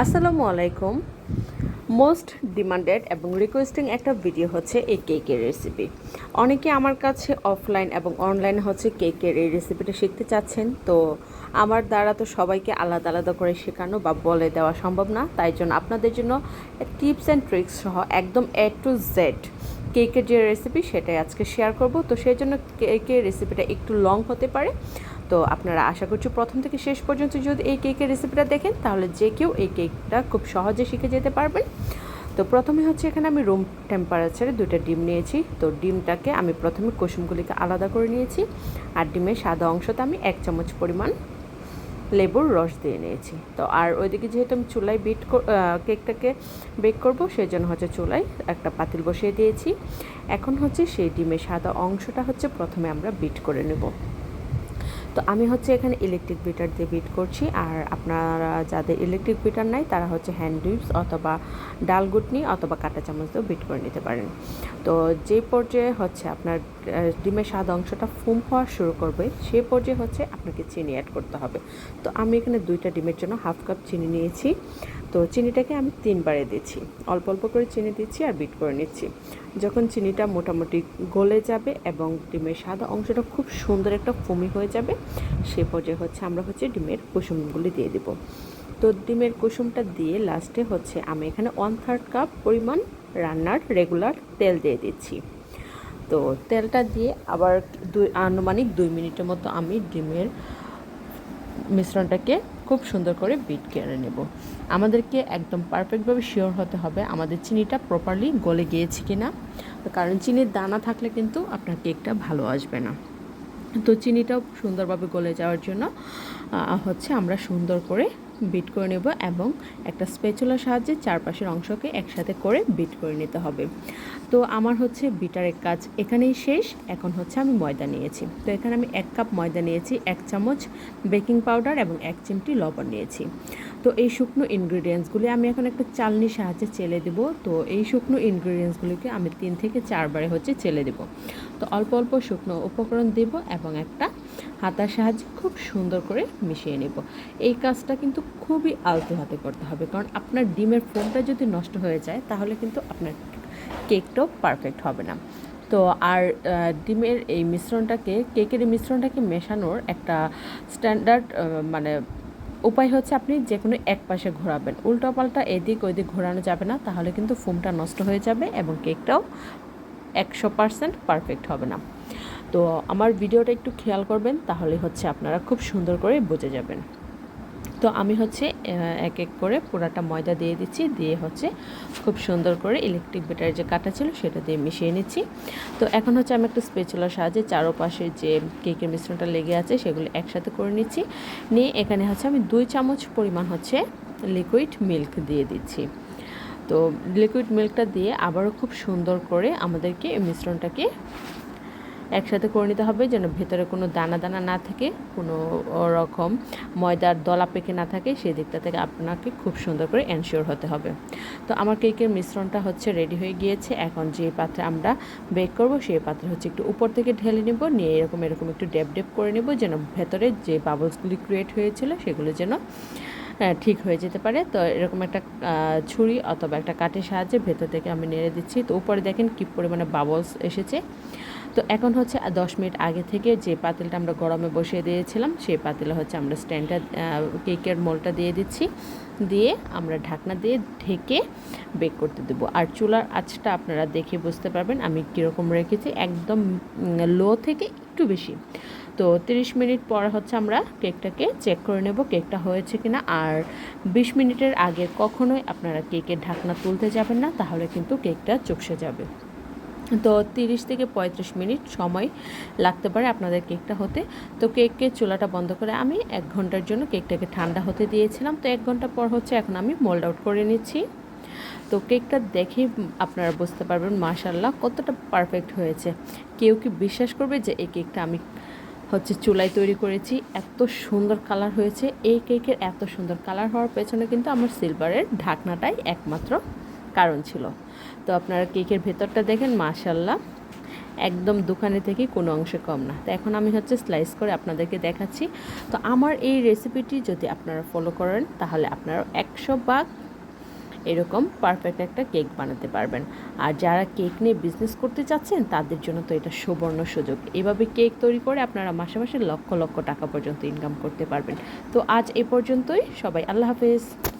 আসসালামু আলাইকুম। Most demanded এবং রিকোয়েস্টিং একটা ভিডিও হচ্ছে এই কেকের রেসিপি অনেকে আমার কাছে অফলাইন এবং অনলাইনে হচ্ছে কেকের এই রেসিপিটা শিখতে চাচ্ছেন, তো আমার দ্বারা তো সবাইকে আলাদা আলাদা করে শেখানো বা বলে দেওয়া সম্ভব না, তাই জন্য আপনাদের জন্য টিপস অ্যান্ড ট্রিক্স সহ একদম এ টু জেড কেকের যে রেসিপি সেটাই আজকে শেয়ার করব। তো সেই জন্য কেকের রেসিপিটা একটু লং হতে পারে। তো আপনারা আশা করছি প্রথম থেকে শেষ পর্যন্ত যদি এই কেকের রেসিপিটা দেখেন, তাহলে যে কেউ এই কেকটা খুব সহজে শিখে যেতে পারবেন। তো প্রথমে হচ্ছে এখানে আমি রুম টেম্পারেচারে দুটো ডিম নিয়েছি। তো ডিমটাকে আমি প্রথমে কুসুমগুলিকে আলাদা করে নিয়েছি আর ডিমের সাদা অংশতে আমি এক চামচ পরিমাণ লেবুর রস দিয়ে নিয়েছি। তো আর ওইদিকে যেহেতু আমি চুলায় বিট কেকটাকে বেক করব সেই জন্য হচ্ছে চুলায় একটা পাতিল বসিয়ে দিয়েছি। এখন হচ্ছে সেই ডিমের সাদা অংশটা হচ্ছে প্রথমে আমরা বিট করে নেব। তো আমি হচ্ছে এখানে ইলেকট্রিক বিটার দিয়ে বিট করছি। আর আপনারা যাদের ইলেকট্রিক বিটার নাই, তারা হচ্ছে হ্যান্ড উইপস অথবা ডাল গুটনি অথবা কাঁটা চামচ দিয়েও বিট করে নিতে পারেন। তো যে পর্যায়ে হচ্ছে আপনার ডিমের স্বাদ অংশটা ফুম হওয়া শুরু করবে, সে পর্যায়ে হচ্ছে আপনাকে চিনি অ্যাড করতে হবে। তো আমি এখানে দুইটা ডিমের জন্য হাফ কাপ চিনি নিয়েছি। তো চিনিটাকে আমি তিনবারে দিচ্ছি। অল্প অল্প করে চিনি দিচ্ছি আর বিট করে নিচ্ছি। যখন চিনিটা মোটামুটি গলে যাবে এবং ডিমের সাদা অংশটা খুব সুন্দর একটা ফুমি হয়ে যাবে, সে পর্যায়ে হচ্ছে আমরা হচ্ছে ডিমের কুসুমগুলি দিয়ে দেব। তো ডিমের কুসুমটা দিয়ে লাস্টে হচ্ছে আমি এখানে ওয়ান থার্ড কাপ পরিমাণ রান্নার রেগুলার তেল দিয়ে দিচ্ছি। তো তেলটা দিয়ে আবার দুই আনুমানিক দুই মিনিটের মতো আমি ডিমের মিশ্রণটাকে খুব সুন্দর করে বিট কেড়ে নেব। আমাদেরকে একদম পারফেক্টভাবে শিওর হতে হবে আমাদের চিনিটা প্রপারলি গলে গিয়েছে কি না কারণ চিনির দানা থাকলে কিন্তু আপনার কেকটা ভালো আসবে না। তো চিনিটাও সুন্দরভাবে গলে যাওয়ার জন্য হচ্ছে আমরা সুন্দর করে বিট করে নেব এবং একটা স্পেচুলার সাহায্যে চারপাশের অংশকে একসাথে করে বিট করে নিতে হবে। তো আমার হচ্ছে বিটারের কাজ এখানেই শেষ। এখন হচ্ছে আমি ময়দা নিয়েছি। তো এখানে আমি এক কাপ ময়দা নিয়েছি, এক চামচ বেকিং পাউডার এবং এক চিমটি লবণ নিয়েছি। তো এই শুকনো ইনগ্রিডিয়েন্টসগুলি আমি এখন একটা চালনির সাহায্যে চেলে দেব। তো এই শুকনো ইনগ্রিডিয়েন্টসগুলিকে আমি তিন থেকে চারবারে হচ্ছে চেলে দেব। তো অল্প অল্প শুকনো উপকরণ দেব এবং একটা হাতার সাহায্যে খুব সুন্দর করে মিশিয়ে নেব। এই কাজটা কিন্তু খুবই আলতো হাতে করতে হবে, কারণ আপনার ডিমের ফোমটা যদি নষ্ট হয়ে যায়, তাহলে কিন্তু আপনার কেকটাও পারফেক্ট হবে না। তো আর ডিমের এই মিশ্রণটাকে, কেকের মিশ্রণটাকে মেশানোর একটা স্ট্যান্ডার্ড মানে উপায় হচ্ছে আপনি যে কোনো এক পাশে ঘোরাবেন। উল্টো পাল্টা এদিক ওইদিক ঘোরানো যাবে না, তাহলে কিন্তু ফোমটা নষ্ট হয়ে যাবে এবং কেকটাও একশো পারসেন্ট পারফেক্ট হবে না। তো আমার ভিডিওটা একটু খেয়াল করবেন তাহলে হচ্ছে আপনারা খুব সুন্দর করে বুঝে যাবেন। তো আমি হচ্ছে এক এক করে পুরাটা ময়দা দিয়ে দিচ্ছি, দিয়ে হচ্ছে খুব সুন্দর করে ইলেকট্রিক বেটারের যে কাটা ছিল সেটা দিয়ে মিশিয়ে নিচ্ছি। তো এখন হচ্ছে আমি একটা স্পেচুলার সাহায্যে চারোপাশে যে কেকের মিশ্রণটা লেগে আছে সেগুলো একসাথে করে নিচ্ছি। নিয়ে এখানে হচ্ছে আমি দুই চামচ পরিমাণ হচ্ছে লিকুইড মিল্ক দিয়ে দিচ্ছি। তো লিকুইড মিল্কটা দিয়ে আবারও খুব সুন্দর করে আমাদেরকে মিশ্রণটাকে একসাথে করে নিতে হবে যেন ভেতরে কোনো দানা দানা না থাকে, কোনো রকম ময়দার দলা পেকে না থাকে, সেই দিকটা থেকে আপনাকে খুব সুন্দর করে এনশিওর হতে হবে। তো আমার কেকের মিশ্রণটা হচ্ছে রেডি হয়ে গিয়েছে, এখন যে পাত্রে আমরা বেক করব সেই পাত্রে হচ্ছে একটু উপর থেকে ঢেলে নেব, নিয়ে এরকম এরকম একটু ডেপ ডেপ করে নেব যেন ভেতরে যে বাবলসগুলি ক্রিয়েট হয়েছিল সেগুলো যেন ঠিক হয়ে যেতে পারে। তো এরকম একটা ছুরি অথবা একটা কাঠের সাহায্যে ভেতর থেকে আমি নেড়ে দিচ্ছি। তো উপরে দেখেন কী পরিমাণে বাবলস এসেছে। তো এখন হচ্ছে দশ মিনিট আগে থেকে যে পাতিলটা আমরা গরমে বসিয়ে দিয়েছিলাম, সেই পাতিলে হচ্ছে আমরা স্ট্যান্ডটা কেকের মোলটা দিয়ে দিচ্ছি। দিয়ে আমরা ঢাকনা দিয়ে ঢেকে বেক করতে দেবো। আর চুলার আঁচটা আপনারা দেখে বুঝতে পারবেন আমি কীরকম রেখেছি, একদম লো থেকে একটু বেশি। তো 30 মিনিট পর হচ্ছে আমরা কেকটাকে চেক করে নেব কেকটা হয়েছে কিনা। আর 20 মিনিটের আগে কখনোই আপনারা কেকের ঢাকনা তুলতে যাবেন না, তাহলে কিন্তু কেকটা চুপসে যাবে। তো তিরিশ থেকে পঁয়ত্রিশ মিনিট সময় লাগতে পারে আপনাদের কেকটা হতে। তো কেককে চুলাটা বন্ধ করে আমি এক ঘণ্টার জন্য কেকটাকে ঠান্ডা হতে দিয়েছিলাম। তো এক ঘণ্টা পর হচ্ছে এখন আমি মোল্ড আউট করে নিচ্ছি। তো কেকটা দেখেই আপনারা বুঝতে পারবেন মাশাল্লাহ কতটা পারফেক্ট হয়েছে। কেউ কি বিশ্বাস করবে যে এই কেকটা আমি হচ্ছে চুলায় তৈরি করেছি? এত সুন্দর কালার হয়েছে। এই কেকের এত সুন্দর কালার হওয়ার পেছনে কিন্তু আমার সিলভারের ঢাকনাটাই একমাত্র কারণ ছিল। তো আপনারা কেকের ভেতরটা দেখেন মাশাল্লাহ একদম দোকানে থেকে কোনো অংশে কম না। তো এখন আমি হচ্ছে স্লাইস করে আপনাদেরকে দেখাচ্ছি। তো আমার এই রেসিপিটি যদি আপনারা ফলো করেন, তাহলে আপনারা একশো ভাগ এরকম পারফেক্ট একটা কেক বানাতে পারবেন। আর যারা কেক নিয়ে বিজনেস করতে চাচ্ছেন, তাদের জন্য তো এটা সুবর্ণ সুযোগ। এভাবে কেক তৈরি করে আপনারা মাসে মাসে লক্ষ লক্ষ টাকা পর্যন্ত ইনকাম করতে পারবেন। তো আজ এ পর্যন্তই। সবাই আল্লাহ হাফেজ।